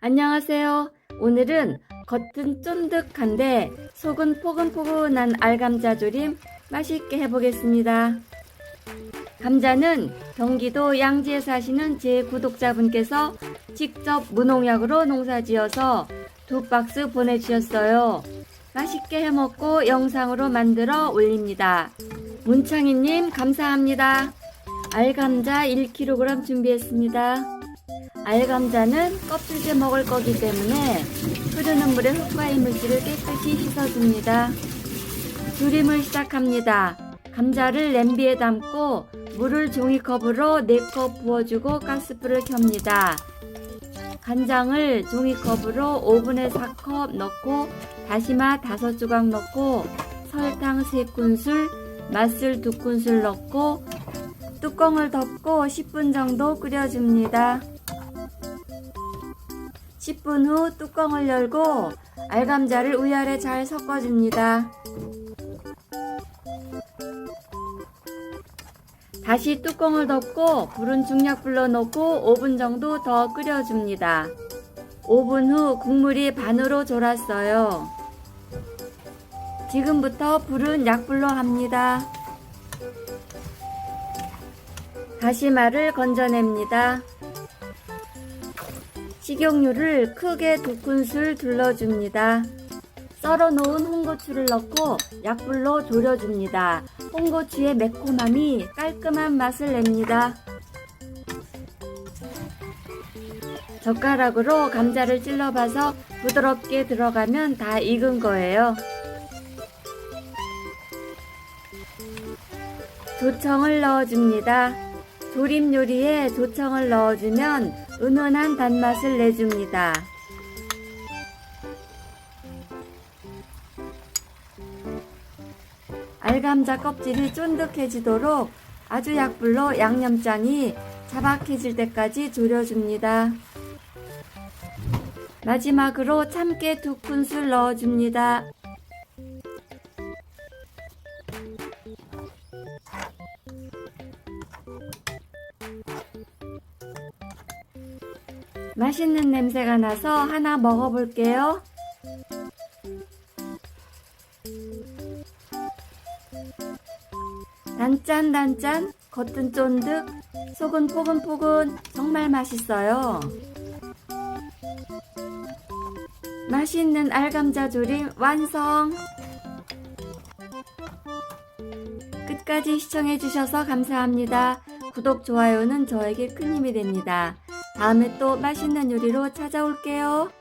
안녕하세요. 오늘은 겉은 쫀득한데 속은 포근포근한 알감자 조림 맛있게 해보겠습니다. 감자는 경기도 양지에 사시는 제 구독자분께서 직접 무농약으로 농사지어서 두 박스 보내주셨어요. 맛있게 해먹고 영상으로 만들어 올립니다. 문창희님 감사합니다. 알감자 1kg 준비했습니다. 알감자는 껍질째 먹을 거기 때문에 흐르는 물에 흙과 이물질을 깨끗이 씻어줍니다. 조림을 시작합니다. 감자를 냄비에 담고 물을 종이컵으로 4컵 부어주고 가스불을 켭니다. 간장을 종이컵으로 오븐에 4컵 넣고 다시마 5조각 넣고 설탕 3큰술, 맛술 2큰술 넣고 뚜껑을 덮고 10분 정도 끓여줍니다. 10분 후 뚜껑을 열고 알감자를 위아래 잘 섞어줍니다. 다시 뚜껑을 덮고 불은 중약불로 넣고 5분 정도 더 끓여줍니다. 5분 후 국물이 반으로 졸았어요. 지금부터 불은 약불로 합니다. 다시마를 건져냅니다. 식용유를 크게 두 큰술 둘러줍니다. 썰어 놓은 홍고추를 넣고 약불로 졸여줍니다. 홍고추의 매콤함이 깔끔한 맛을 냅니다. 젓가락으로 감자를 찔러봐서 부드럽게 들어가면 다 익은 거예요. 조청을 넣어줍니다. 조림 요리에 조청을 넣어주면 은은한 단맛을 내줍니다. 알감자 껍질이 쫀득해지도록 아주 약불로 양념장이 자박해질 때까지 졸여줍니다. 마지막으로 참깨 두 큰술 넣어줍니다. 맛있는 냄새가 나서 하나 먹어볼게요. 단짠단짠, 겉은 쫀득, 속은 포근포근, 정말 맛있어요. 맛있는 알감자 조림 완성! 끝까지 시청해주셔서 감사합니다. 구독, 좋아요는 저에게 큰 힘이 됩니다. 다음에 또 맛있는 요리로 찾아올게요.